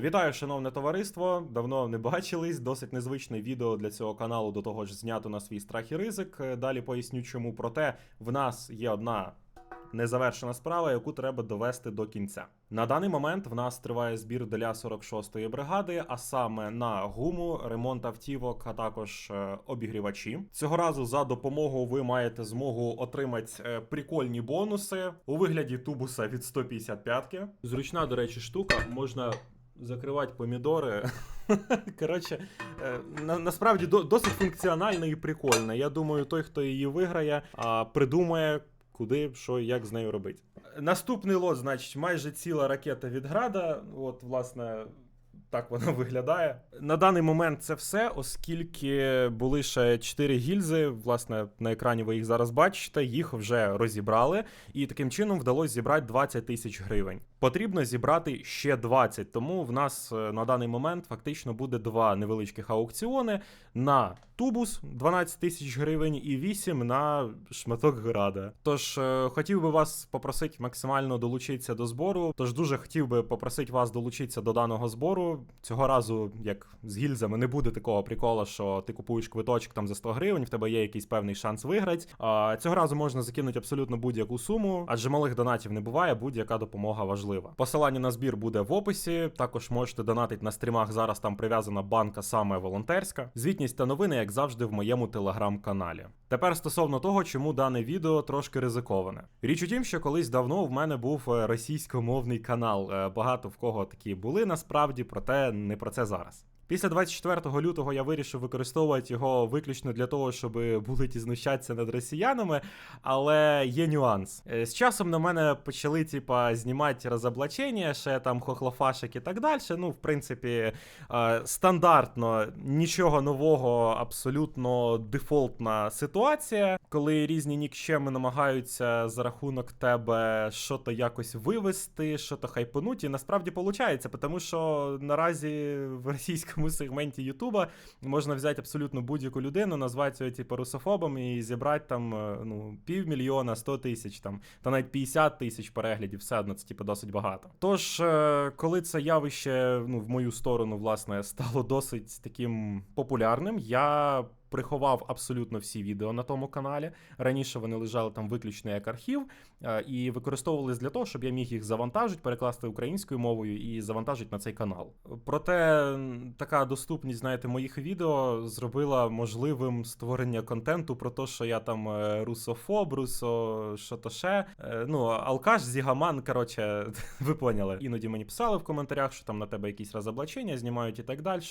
Вітаю, шановне товариство. Давно не бачились. Досить незвичне відео для цього каналу. До того ж, знято на свій страх і ризик. Далі поясню, чому. Проте в нас є одна незавершена справа, яку треба довести до кінця. На даний момент в нас триває збір для 46-ї бригади, а саме на гуму, ремонт автівок, а також е, обігрівачі. Цього разу за допомогою ви маєте змогу отримати е, прикольні бонуси у вигляді тубуса від 155-ки. Зручна, до речі, штука. Можна закривати помідори. Коротше, е, на, насправді до, досить функціональна і прикольна. Я думаю, той, хто її виграє, придумає, куди, що як з нею робити. Наступний лот, значить, майже ціла ракета від града. От, власне. Так воно виглядає. На даний момент це все, оскільки були ще 4 гільзи. Власне, на екрані ви їх зараз бачите, їх вже розібрали, і таким чином вдалося зібрати 20 тисяч гривень. Потрібно зібрати ще 20, тому в нас е, на даний момент фактично буде два невеличких аукціони на тубус 12 тисяч гривень і 8 на шматок града. Тож е, хотів би вас попросити максимально долучитися до збору. Тож дуже хотів би попросити вас долучитися до даного збору. Цього разу, як з гільзами, не буде такого прикола, що ти купуєш квиточок там за 100 гривень, в тебе є якийсь певний шанс виграти. А цього разу можна закинути абсолютно будь-яку суму, адже малих донатів не буває, будь-яка допомога важлива. Посилання на збір буде в описі. Також можете донатити на стрімах. Зараз там прив'язана банка саме волонтерська. Звітність та новини, як завжди, в моєму телеграм-каналі. Тепер стосовно того, чому дане відео трошки ризиковане. Річ у тім, що колись давно в мене був е, російськомовний канал. Е, Багато в кого такі були насправді, проте не про це зараз. Після 24 лютого я вирішив використовувати його виключно для того, щоб будуть і знущатися над росіянами, але є нюанс. Е, З часом на мене почали, типа, знімати розоблачення, ще там хохлофашик і так далі. Ну, в принципі, е, стандартно, нічого нового, абсолютно дефолтна ситуація, коли різні нікчеми намагаються за рахунок тебе що-то якось вивести, що-то хайпануть, і насправді виходить, тому що наразі в російському сегменті Ютуба можна взяти абсолютно будь-яку людину, назвати його типу русофобом і зібрати там е, ну, півмільйона, 100 тисяч там, та навіть 50 тисяч переглядів, все одно це типу досить багато. Тож, е, коли це явище ну, в мою сторону, власне, стало досить таким популярним, я. Приховав абсолютно всі відео на тому каналі. Раніше вони лежали там виключно як архів е, і використовувались для того, щоб я міг їх завантажити, перекласти українською мовою і завантажити на цей канал. Проте така доступність, знаєте, моїх відео зробила можливим створення контенту про те, що я там е, русофоб, русо, що то ще. Е, Ну, алкаш, зігаман, коротше, ви поняли. Іноді мені писали в коментарях, що там на тебе якісь розоблачення знімають і так далі.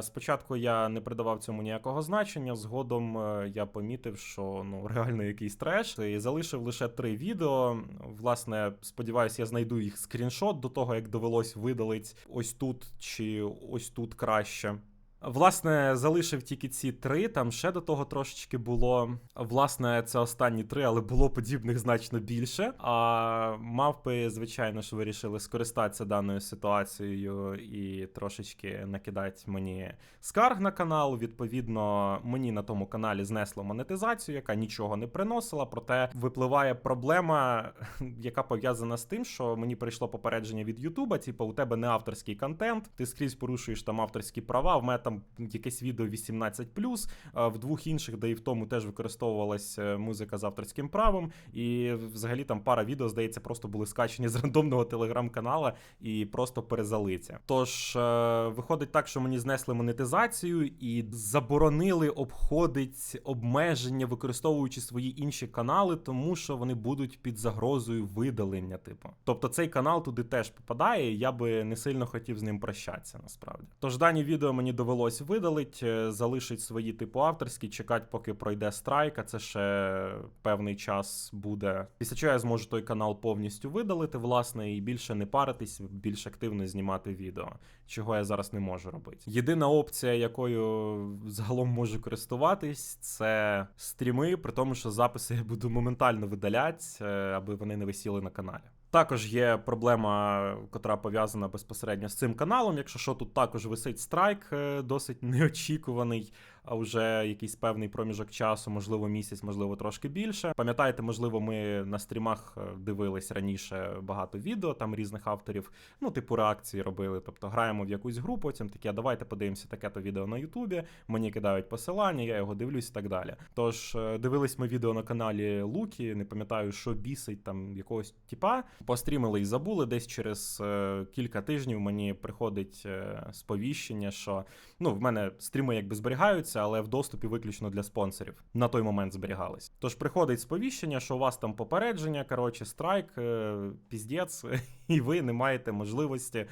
Спочатку я не придавав цьому ніякого значення. Згодом е, я помітив, що ну реально якийсь треш. І залишив лише три відео. Власне, сподіваюся, я знайду їх скріншот до того, як довелось видалити ось тут чи ось тут краще. Власне, залишив тільки ці три. Там ще до того трошечки було. Власне, це останні три, але було подібних значно більше. А мавпи, звичайно ж, вирішили скористатися даною ситуацією і трошечки накидати мені скарг на канал. Відповідно, мені на тому каналі знесло монетизацію, яка нічого не приносила. Проте випливає проблема, яка пов'язана з тим, що мені прийшло попередження від Ютуба. Типу, у тебе не авторський контент, ти скрізь порушуєш там авторські права. В мене там якесь відео 18+, в двох інших, де і в тому теж використовувалась е, музика з авторським правом. І взагалі там пара відео, здається, просто були скачені з рандомного телеграм-канала і просто перезалиття. Тож е, виходить так, що мені знесли монетизацію і заборонили обходить обмеження, використовуючи свої інші канали, тому що вони будуть під загрозою видалення. Типу, тобто цей канал туди теж попадає. і Я би не сильно хотів з ним прощатися, насправді. Тож дані відео мені довелось видалить, е, залишить свої типу авторські, чекати, поки пройде страйк, а це ще певний час буде. Після чого я зможу той канал повністю видалити, власне, і більше не паритись, більш активно знімати відео, чого я зараз не можу робити. Єдина опція, якою загалом можу користуватись, це стріми, при тому, що записи я буду моментально видаляти, е, аби вони не висіли на каналі. Також є проблема, котра пов'язана безпосередньо з цим каналом. Якщо що, тут також висить страйк, е, досить неочікуваний, а вже якийсь певний проміжок часу, можливо, місяць, можливо, трошки більше. Пам'ятаєте, можливо, ми на стрімах е, дивились раніше багато відео там різних авторів, ну, типу реакції робили. Тобто граємо в якусь гру, потім такі, а давайте подивимося таке-то відео на Ютубі. Мені кидають посилання, я його дивлюсь і так далі. Тож е, дивились ми відео на каналі Лукі, не пам'ятаю, що бісить там якогось типа. Пострімили і забули. Десь через е, кілька тижнів мені приходить сповіщення, що ну в мене стріми якби зберігаються, але в доступі виключно для спонсорів. На той момент зберігались. Тож приходить сповіщення, що у вас там попередження, коротше, страйк, е, піздець, і ви не маєте можливості е,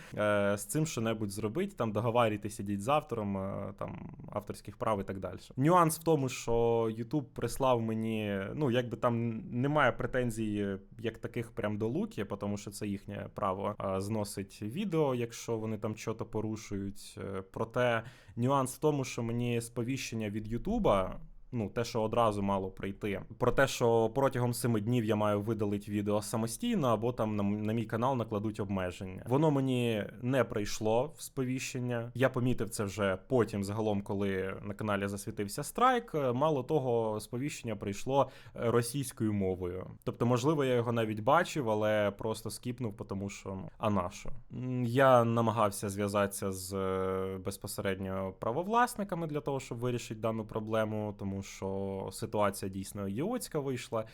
з цим що-небудь зробити, там договарюйтесь, ідіть з автором е, там авторських прав і так далі. Нюанс в тому, що YouTube прислав мені, ну якби там немає претензій як таких прям до Луки, тому що це їхнє право зносить відео, якщо вони там щось порушують. Проте нюанс в тому, що мені сповіщення від Ютуба. Ну, те, що одразу мало прийти. Про те, що протягом семи днів я маю видалити відео самостійно, або там на, на мій канал накладуть обмеження. Воно мені не прийшло в сповіщення. Я помітив це вже потім, загалом, коли на каналі засвітився страйк. Е, Мало того, сповіщення прийшло е, російською мовою. Тобто, можливо, я його навіть бачив, але просто скіпнув, тому що ну, а на що? Я намагався зв'язатися з е, безпосередньо правовласниками для того, щоб вирішити дану проблему, тому що ситуація дійсно ідіотська вийшла,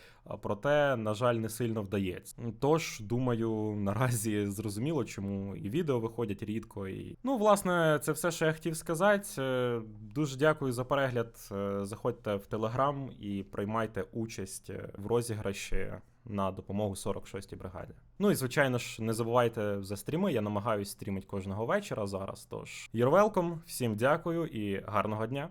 проте, на жаль, не сильно вдається. Тож, думаю, наразі зрозуміло, чому і відео виходять рідко. І ну, власне, це все, що я хотів сказати. Е, Дуже дякую за перегляд. Е, Заходьте в Телеграм і приймайте участь е, в розіграші. На допомогу 46-й бригаді. Ну і звичайно ж, не забувайте за стріми. Я намагаюсь стрімити кожного вечора зараз. Тож, you're welcome, всім дякую і гарного дня.